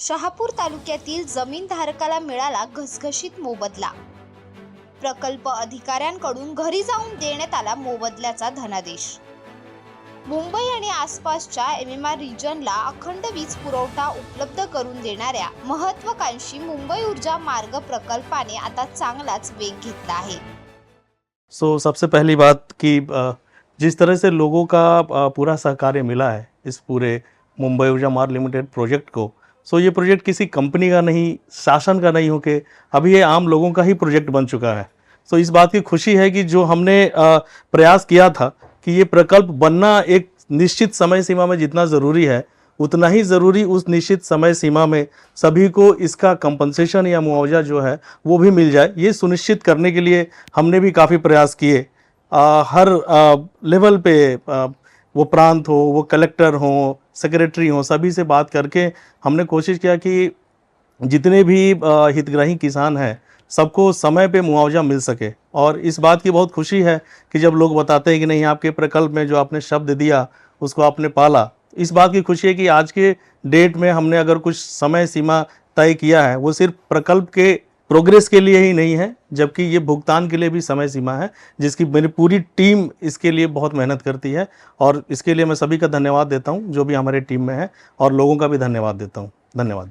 शहापूर तालुक्यातील जमीनधारकाला मिळाला घसघशीत मोबदला. प्रकल्प अधिकाऱ्यांकडून घरी जाऊन देण्यात आला मोबदल्याचा धनादेश. मुंबई आणि आसपासच्या एम एम आर रिजनला अखंड वीज पुरवठा उपलब्ध करून देणाऱ्या महत्वाकांक्षी मुंबई ऊर्जा मार्ग प्रकल्पाने आता चांगलाच वेग घेतला आहे. सो सबसे पहली बात कि जिस तरह से लोगों का पूरा सहकार्य मिला है इस पूरे मुंबई ऊर्जा मार्ग लिमिटेड प्रोजेक्ट को सो ये प्रोजेक्ट किसी कंपनी का नहीं शासन का नहीं होके अभी ये आम लोगों का ही प्रोजेक्ट बन चुका है। सो इस बात की खुशी है कि जो हमने प्रयास किया था कि ये प्रकल्प बनना एक निश्चित समय सीमा में जितना ज़रूरी है उतना ही ज़रूरी उस निश्चित समय सीमा में सभी को इसका कंपनसेशन या मुआवजा जो है वो भी मिल जाए। ये सुनिश्चित करने के लिए हमने भी काफ़ी प्रयास किए। हर आ, लेवल पे आ, वो प्रांत हो वो कलेक्टर हो सेक्रेटरी हों, सभी से बात करके हमने कोशिश किया कि जितने भी हितग्राही किसान हैं, सबको समय पे मुआवजा मिल सके। और इस बात की बहुत खुशी है कि जब लोग बताते हैं कि नहीं, आपके प्रकल्प में जो आपने शब्द दिया, उसको आपने पाला, इस बात की खुशी है कि आज के डेट में हमने अगर कुछ समय सीमा तय किया है, वो सिर्फ़ प्रकल्प के प्रोग्रेस के लिए ही नहीं है, जबकि ये भुगतान के लिए भी समय सीमा है, जिसकी मेरी पूरी टीम इसके लिए बहुत मेहनत करती है। और इसके लिए मैं सभी का धन्यवाद देता हूँ, जो भी हमारे टीम में है, और लोगों का भी धन्यवाद देता हूँ। धन्यवाद।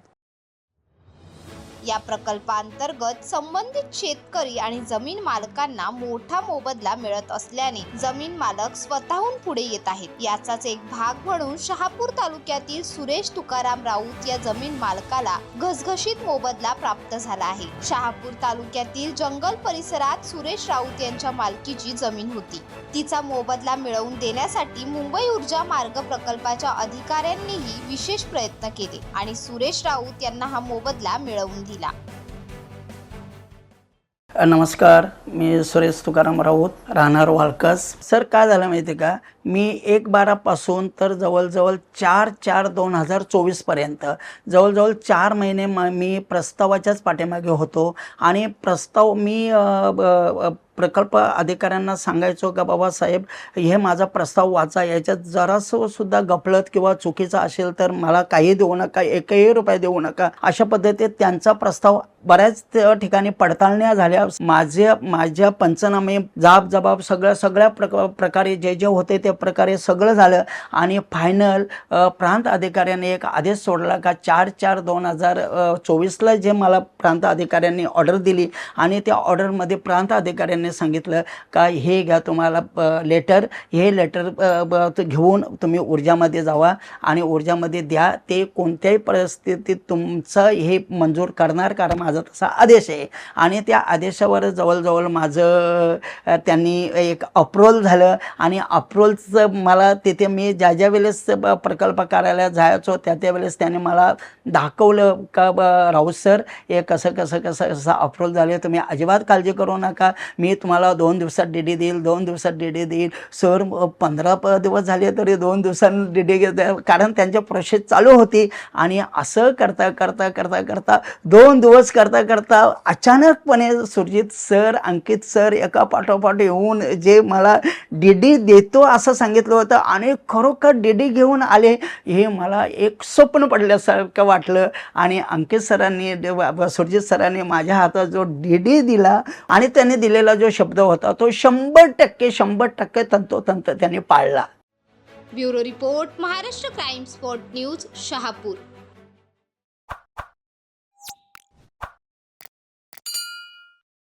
या प्रकल्पांतर्गत संबंधित शेतकरी आणि जमीन मालकांना मोठा मोबदला मिळत असल्याने जमीन मालक स्वतःहून पुढे येत आहेत. याचाच एक भाग म्हणून शहापूर तालुक्यातील सुरेश तुकाराम राऊत या जमीन मालकाला घसघशीत मोबदला प्राप्त झाला आहे. शहापूर तालुक्यातील जंगल परिसरात सुरेश राऊत यांच्या मालकीची जमीन होती. तिचा मोबदला मिळवून देण्यासाठी मुंबई ऊर्जा मार्ग प्रकल्पाच्या अधिकाऱ्यांनीही विशेष प्रयत्न केले आणि सुरेश राऊत यांना हा मोबदला मिळवून दिला. नमस्कार मी सुरेश तुकाराम राऊत राहणार वाळकस. सर काय झालं माहिती का? मी एक बारापासून तर जवळजवळ चार चार दोन हजार चोवीसपर्यंत जवळजवळ चार महिने म मी प्रस्तावाच्याच पाठीमागे होतो. आणि प्रस्ताव मी प्रकल्प अधिकाऱ्यांना सांगायचो का बाबा साहेब हे माझा प्रस्ताव वाचा याच्यात जरासं सुद्धा गफलत किंवा चुकीचा असेल तर मला काही देऊ नका एकही रुपये देऊ नका. अशा पद्धतीत त्यांचा प्रस्ताव बऱ्याच ठिकाणी पडताळण्या झाल्या. माझे माझ्या पंचनामे जाब जबाब सगळ्या सगळ्या प्रक प्रकारे जे जे होते ते प्रकारे सगळं झालं आणि फायनल प्रांत अधिकाऱ्याने एक आदेश सोडला का चार चार दोन हजार चोवीसला जे मला प्रांत अधिकाऱ्यांनी ऑर्डर दिली आणि त्या ऑर्डरमध्ये प्रांत अधिकाऱ्यांनी सांगितलं का हे घ्या तुम्हाला लेटर हे लेटर घेऊन तुम्ही ऊर्जामध्ये जावा आणि ऊर्जामध्ये द्या. ते कोणत्याही परिस्थितीत तुमचं हे मंजूर करणार कारण माझा तसा आदेश आहे. आणि त्या आदेशावर जवळजवळ माझं त्यांनी एक अप्रोल झालं आणि अप्रोलचं मला तिथे मी ज्या ज्या वेळेस प्रकल्प कार्यालयात जायचो त्या त्या वेळेस त्याने मला दाखवलं का राहू राऊत सर हे कसं कसं कसं कसं अप्रूव्ह झाले तुम्ही अजिबात काळजी करू नका. मी तुम्हाला दोन दिवसात डी डी देईल दोन दिवसात डी डी देईल. सर पंधरा प दिवस झाले तरी दोन दिवसांनी डी डी घेत कारण त्यांच्या प्रोसेस चालू होती. आणि असं करता करता करता करता दोन दिवस करता करता अचानकपणे सुरजित सर अंकित सर एका पाठोपाठ येऊन जे मला डी डी देतो असं सांगितलं होतं आणि खरोखर डीडी घेऊन आले हे मला एक स्वप्न पडल्यासारखं वाटलं. आणि अंकित सरांनी सुरजित सरांनी माझ्या हातात जो डीडी दिला आणि त्यांनी दिलेला जो शब्द होता तो शंभर टक्के शंभर टक्के तंतोतंत त्यांनी पाळला. Bureau report Maharashtra crime spot news Shahapur.